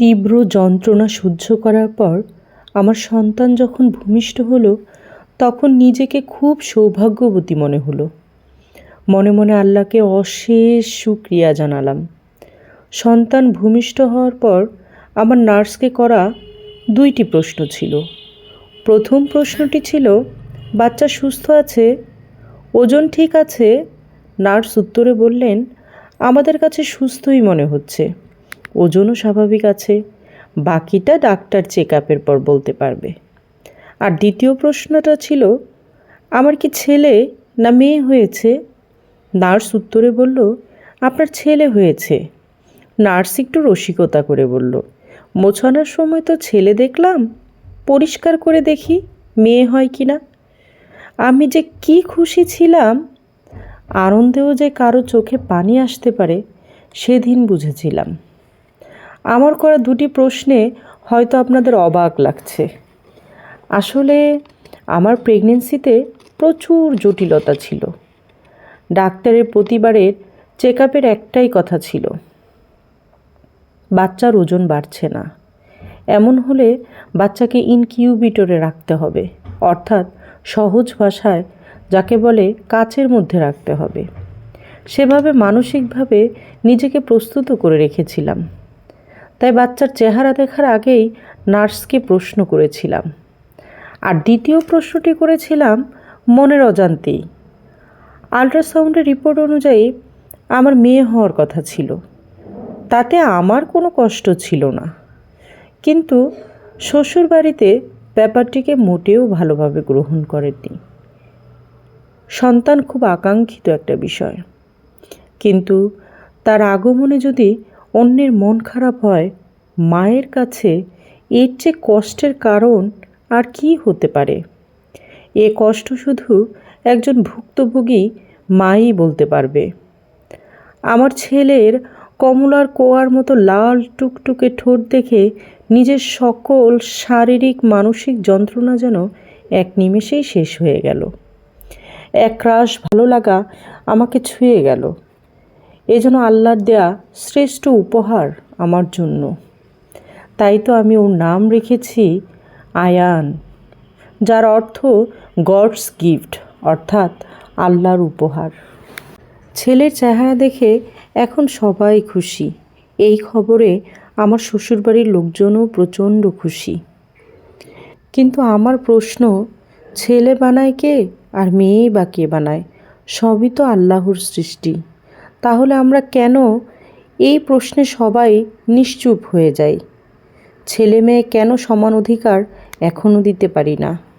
তীব্র যন্ত্রণা সহ্য করার পর আমার সন্তান যখন ভূমিষ্ঠ হলো, তখন নিজেকে খুব সৌভাগ্যবতী মনে হলো। মনে মনে আল্লাহকে অশেষ সুক্রিয়া জানালাম। সন্তান ভূমিষ্ঠ হওয়ার পর আমার নার্সকে করা দুইটি প্রশ্ন ছিল। প্রথম প্রশ্নটি ছিল, বাচ্চা সুস্থ আছে? ওজন ঠিক আছে? নার্স উত্তরে বললেন, আমাদের কাছে সুস্থই মনে হচ্ছে। ওজনও স্বাভাবিক আছে, বাকিটা ডাক্তার চেক আপের পর বলতে পারবে। আর দ্বিতীয় প্রশ্নটা ছিল, আমার কি ছেলে না মেয়ে হয়েছে? নার্স উত্তরে বলল, আপনার ছেলে হয়েছে। নার্স একটু রসিকতা করে বলল, মোছানোর সময় তো ছেলে দেখলাম, পরিষ্কার করে দেখি মেয়ে হয় কি না। আমি যে কি খুশি ছিলাম, আনন্দেও যে কারও চোখে পানি আসতে পারে, সেদিন বুঝেছিলাম। আমার করা দুটি প্রশ্নে হয়তো আপনাদের অবাক লাগছে। আসলে আমার প্রেগনেন্সিতে প্রচুর জটিলতা ছিল। ডাক্তারের প্রতিবারের চেক আপের একটাই কথা ছিল। বাচ্চার ওজন বাড়ছে না। এমন হলে বাচ্চাকে ইনকিউবিটরে রাখতে হবে, অর্থাৎ সহজ ভাষায় যাকে বলে কাচের মধ্যে রাখতে হবে। সেভাবে মানসিকভাবে নিজেকে প্রস্তুত করে রেখেছিলাম। তাই বাচ্চার চেহারা দেখার আগেই নার্সকে প্রশ্ন করেছিলাম। আর দ্বিতীয় প্রশ্নটি করেছিলাম মনের অজান্তেই। আল্ট্রাসাউন্ডের রিপোর্ট অনুযায়ী আমার মেয়ে হওয়ার কথা ছিল। তাতে আমার কোনো কষ্ট ছিল না। কিন্তু শ্বশুরবাড়িতে ব্যাপারটিকে মোটেও ভালোভাবে গ্রহণ করেননি। সন্তান খুব আকাঙ্ক্ষিত একটা বিষয়। কিন্তু তার আগমনে যদি অন্যের মন খারাপ হয়, মায়ের কাছে এর চেয়ে কষ্টের কারণ আর কি হতে পারে? এ কষ্ট শুধু একজন ভুক্তভোগী মাই বলতে পারবে। আমার ছেলের কমলার কোয়ার মতো লাল টুকটুকে ঠোঁট দেখে নিজের সকল শারীরিক, মানসিক যন্ত্রণা যেন এক নিমেষেই শেষ হয়ে গেল। এক একরাশ ভালো লাগা আমাকে ছুঁয়ে গেল। এ যেন আল্লাহর দেয়া শ্রেষ্ঠ উপহার আমার জন্য। তাই তো আমি ওর নাম রেখেছি আয়ান, যার অর্থ গডস গিফট, অর্থাৎ আল্লাহর উপহার। ছেলের চেহারা দেখে এখন সবাই খুশি। এই খবরে আমার শ্বশুরবাড়ির লোকজনও প্রচণ্ড খুশি। কিন্তু আমার প্রশ্ন, ছেলে বানায় কে আর মেয়েই বা কে বানায়? সবই তো আল্লাহর সৃষ্টি। তাহলে আমরা কেন এই প্রশ্নে সবাই নিশ্চুপ হয়ে যাই? ছেলে মেয়ে কেন সমান অধিকার এখনও দিতে পারি না?